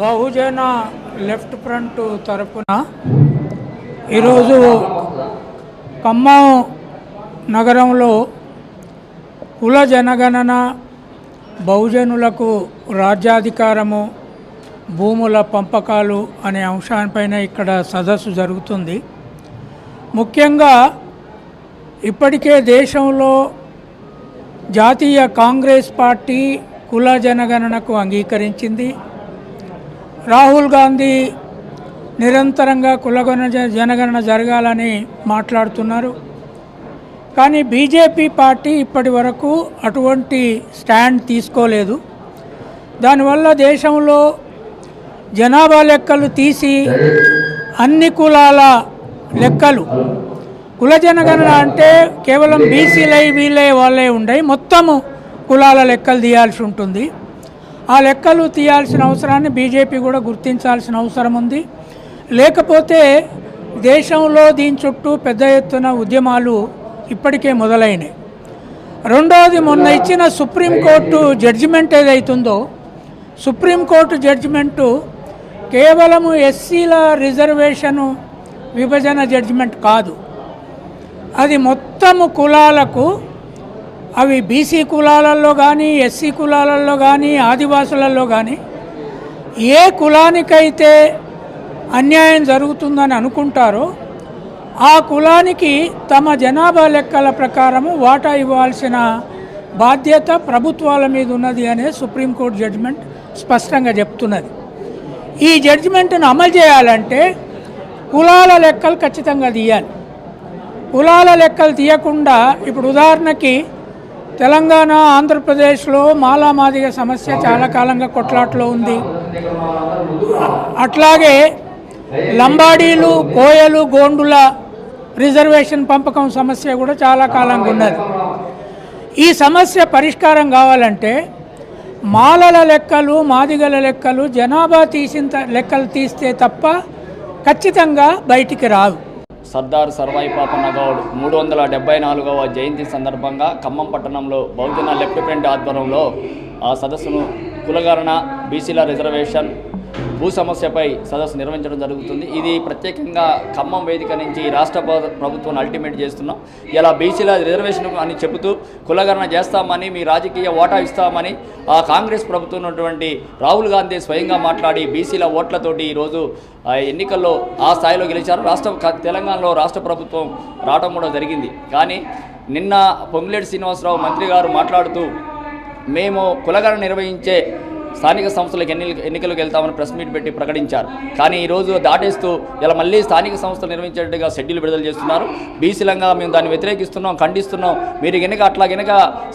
బహుజన left front తరపున ఈరోజు ఖమ్మం నగరంలో కుల జనగణన బహుజనులకు రాజ్యాధికారము భూముల పంపకాలు అనే అంశాలపైన ఇక్కడ సదస్సు జరుగుతుంది. ముఖ్యంగా ఇప్పటికే దేశంలో జాతీయ కాంగ్రెస్ పార్టీ కుల జనగణనకు అంగీకరించింది. రాహుల్ గాంధీ నిరంతరంగా కులగణ జనగణన జరగాలని మాట్లాడుతున్నారు. కానీ బీజేపీ పార్టీ ఇప్పటి వరకు అటువంటి స్టాండ్ తీసుకోలేదు. దానివల్ల దేశంలో జనాభా లెక్కలు తీసి అన్ని కులాల లెక్కలు. కుల జనగణన అంటే కేవలం బీసీలై వీళ్ళే వాళ్ళే ఉండయి. మొత్తము కులాల లెక్కలు తీయాల్సి ఉంటుంది. ఆ లెక్కలు తీయాల్సిన అవసరాన్ని బీజేపీ కూడా గుర్తించాల్సిన అవసరం ఉంది. లేకపోతే దేశంలో దీని చుట్టూ పెద్ద ఎత్తున ఉద్యమాలు ఇప్పటికే మొదలైనాయి. రెండవది మొన్న ఇచ్చిన సుప్రీంకోర్టు జడ్జిమెంట్ ఏదైతుందో సుప్రీంకోర్టు జడ్జిమెంటు కేవలము ఎస్సీల రిజర్వేషను విభజన జడ్జిమెంట్ కాదు. అది మొత్తము కులాలకు అవి బీసీ కులాలలో కానీ ఎస్సీ కులాలలో కానీ ఆదివాసులలో కానీ ఏ కులానికైతే అన్యాయం జరుగుతుందని అనుకుంటారో ఆ కులానికి తమ జనాభా లెక్కల ప్రకారము వాటా ఇవ్వాల్సిన బాధ్యత ప్రభుత్వాల మీద ఉన్నది అనే సుప్రీంకోర్టు జడ్జిమెంట్ స్పష్టంగా చెప్తున్నది. ఈ జడ్జిమెంట్ను అమలు చేయాలంటే కులాల లెక్కలు ఖచ్చితంగా తీయాలి. కులాల లెక్కలు తీయకుండా ఇప్పుడు ఉదాహరణకి తెలంగాణ ఆంధ్రప్రదేశ్లో మాలామాదిగ సమస్య చాలా కాలంగా కొట్లాట్లో ఉంది. అట్లాగే లంబాడీలు కోయలు గోండుల రిజర్వేషన్ పంపకం సమస్య కూడా చాలా కాలంగా ఉన్నది. ఈ సమస్య పరిష్కారం కావాలంటే మాలల లెక్కలు మాదిగల లెక్కలు జనాభా తీసిన లెక్కలు తీస్తే తప్ప ఖచ్చితంగా బయటికి రావు సర్దార్ సర్వాయి పాపన్న గౌడ్ మూడు వందల డెబ్బై నాలుగవ జయంతి సందర్భంగా ఖమ్మం పట్టణంలో బహుజన లెఫ్ట్ ఫ్రంట్ ఆధ్వర్యంలో ఆ సదస్సును కులగణన బీసీల రిజర్వేషన్ భూ సమస్యపై సదస్సు నిర్వహించడం జరుగుతుంది. ఇది ప్రత్యేకంగా ఖమ్మం వేదిక నుంచి రాష్ట్ర ప్రభుత్వం అల్టిమేట్ చేస్తున్నాం. ఇలా బీసీల రిజర్వేషన్ అని చెబుతూ కులగణన చేస్తామని మీ రాజకీయ ఓటా ఇస్తామని ఆ కాంగ్రెస్ ప్రభుత్వం ఉన్నటువంటి రాహుల్ గాంధీ స్వయంగా మాట్లాడి బీసీల ఓట్లతోటి ఈరోజు ఆ ఎన్నికల్లో ఆ స్థాయిలో గెలిచారు. రాష్ట్ర తెలంగాణలో రాష్ట్ర ప్రభుత్వం రావడం కూడా జరిగింది. కానీ నిన్న పొంగులేటి శ్రీనివాసరావు మంత్రి గారు మాట్లాడుతూ మేము కులగణన నిర్వహించే స్థానిక సంస్థలకు ఎన్ని ఎన్నికలకు వెళ్తామని ప్రెస్ మీట్ పెట్టి ప్రకటించారు. కానీ ఈరోజు దాటేస్తూ ఇలా మళ్ళీ స్థానిక సంస్థలు నిర్వహించేట్టుగా షెడ్యూల్ విడుదల చేస్తున్నారు. బీసీలంగా మేము దాన్ని వ్యతిరేకిస్తున్నాం ఖండిస్తున్నాం. మీరు గనుక అట్లా గనుక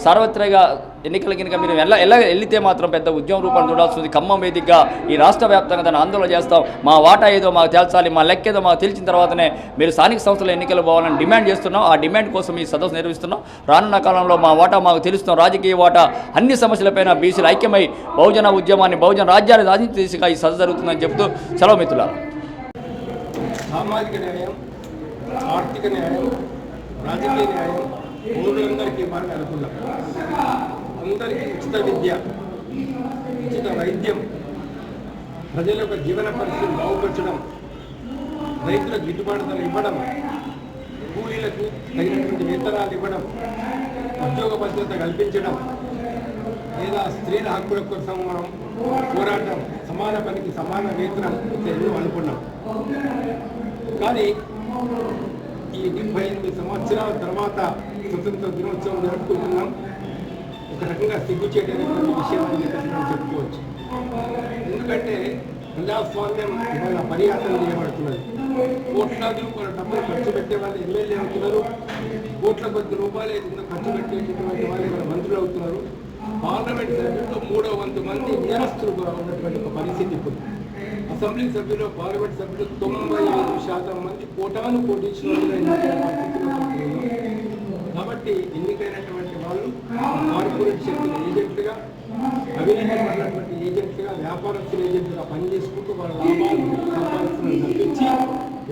సార్వత్రిక ఎన్నికల కనుక మీరు ఎలా ఎలా వెళ్తే మాత్రం పెద్ద ఉద్యమ రూపాన్ని చూడాల్సి ఉంది ఖమ్మం వేదికగా ఈ రాష్ట్ర వ్యాప్తంగా దాన్ని ఆందోళన చేస్తాం. మా వాటా ఏదో మాకు తేల్చాలి మా లెక్క ఏదో మాకు తెలిసిన తర్వాతనే మీరు స్థానిక సంస్థల ఎన్నికలు పోవాలని డిమాండ్ చేస్తున్నాం. ఆ డిమాండ్ కోసం ఈ సదస్సు నిర్వహిస్తున్నాం. రానున్న కాలంలో మా వాటా మాకు తెలుస్తున్నాం. రాజకీయ వాటా అన్ని సమస్యలపైన బీసీలు ఐక్యమై బహుజన ఉద్యమాన్ని బహుజన రాజ్యాన్ని సాధించి దిశగా ఈ సదస్సు జరుగుతుందని చెబుతూ సెలవు మిత్రులారా. సామాజిక న్యాయం ఆర్థిక న్యాయం రాజకీయ న్యాయం పౌరులందరికీ ఇవ్వాలని అనుకున్నాం అందరికీ ఉచిత విద్య ఉచిత వైద్యం ప్రజల యొక్క జీవన పరిస్థితిని బాగుపరచడం రైతులకు గిట్టుబాటు ధర ఇవ్వడం కూలీలకు తగినటువంటి వేతనాలు ఇవ్వడం ఉద్యోగ భద్రత కల్పించడం లేదా స్త్రీల హక్కుల కోసం మనం పోరాటం సమాన పనికి సమాన వేతనం ఎన్నో అనుకున్నాం. కానీ ఈ డెబ్బై ఎనిమిది సంవత్సరాల తర్వాత స్వతంత్ర దినోత్సవం జరుపుకుంటున్నాం. ఒక రకంగా సిగ్గుచేటటువంటి విషయం అని చెప్పేసి మనం చెప్పుకోవచ్చు. ఎందుకంటే ప్రజాస్వామ్యం ఇవాళ పర్యాటన చేయబడుతున్నది కోట్లాది రూపాయల డబ్బులు ఖర్చు పెట్టే వాళ్ళు ఎమ్మెల్యే అవుతున్నారు. కోట్ల కొద్ది రూపాయలు ఖర్చు పెట్టేటటువంటి వాళ్ళు ఇక్కడ మంత్రులు అవుతున్నారు. పార్లమెంట్ సభ్యుల్లో మూడో వంతు మంది నేరస్తులుగా ఉన్నటువంటి ఒక పరిస్థితి ఇప్పుడు. అసెంబ్లీ సభ్యులు పార్లమెంట్ సభ్యులు తొంభై ఐదు శాతం మంది కోటాను కోటీశ్వరులుగా కాబట్టి శక్తుల ఏజెంట్లుగా అవినీతి పడినటువంటి ఏజెంట్లుగా వ్యాపారస్తుల ఏజెంట్లుగా పనిచేసుకుంటూ వాళ్ళ లాభాలు సంపాదిస్తున్న తప్పించి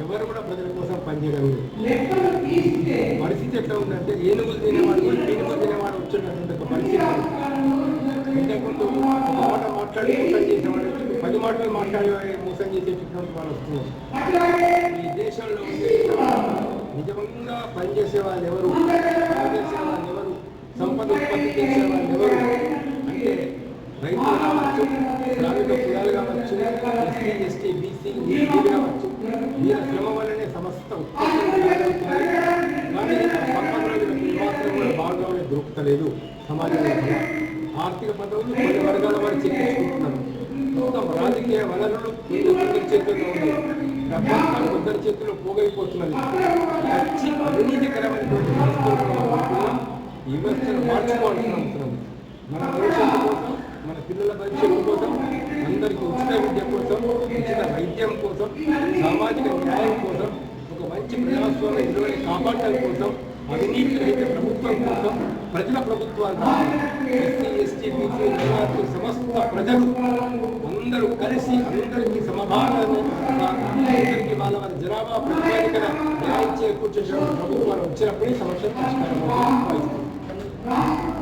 ఎవరు కూడా ప్రజల కోసం పనిచేయగలరు పరిస్థితి ఎట్లా ఉందంటే ఏనుగులు తినేవాడు కూడా పీనుగులు తినేవాడు వచ్చినటువంటి ఒక పరిస్థితి ఇంతకుముందు ఒక మాట మాట్లాడి మోసం చేసేవాడు పది మాటలు మాట్లాడి మోసం చేసేటటువంటి వాళ్ళు వస్తున్నారు ఈ దేశంలో నిజంగా పనిచేసే వాళ్ళు ఎవరు? పనిచేసే వాళ్ళు ఎవరు? సంపద ఉత్పత్తి చేసే వాళ్ళు ఎవరు? అంటే రైతులు కావచ్చు శ్రామిక కులాలు కావచ్చు ఎస్సీ ఎస్టీ బీసీ వీళ్ళు కావచ్చు వీళ్ళ శ్రమ వల్లనే సమస్త ఉత్పత్తులు తయారవుతున్నాయి. కానీ ఆ సంపన్నులకు భాగంలో దొరుకుతలేదు సమాజంలో. ఆర్థిక పదవులు కొన్ని వర్గాల వారు చెల్లించుకుంటున్నారు. మొత్తం రాజకీయ వనరులు కొందరి చేతుల్లో ఉన్నాయి. డబ్బంతా కొందరి చేతుల్లో పోగైపోతున్నది. అవినీతికరమైన మార్చుకోవాల్సిన అవసరం మన భవిష్యత్తు కోసం మన పిల్లల భవిష్యత్తు కోసం అందరికీ ఉచిత విద్య కోసం ఉచిత వైద్యం కోసం సామాజిక న్యాయం కోసం ఒక మంచి ప్రజాస్వామ్య విలువని కాపాడటం కోసం అవినీతి రహిత ప్రభుత్వం కోసం ప్రజల ప్రభుత్వాలు ఎస్సీ ఎస్టీ బీసీ మైనార్టీ సమస్త ప్రజలు అందరూ కలిసి అందరికీ సమభాగాన్ని అందరికీ వాళ్ళ జనాభా ప్రతిపాదికన న్యాయం చేకూర్చే ప్రభుత్వాలు వచ్చినప్పుడే సమస్య పరిష్కారం Não.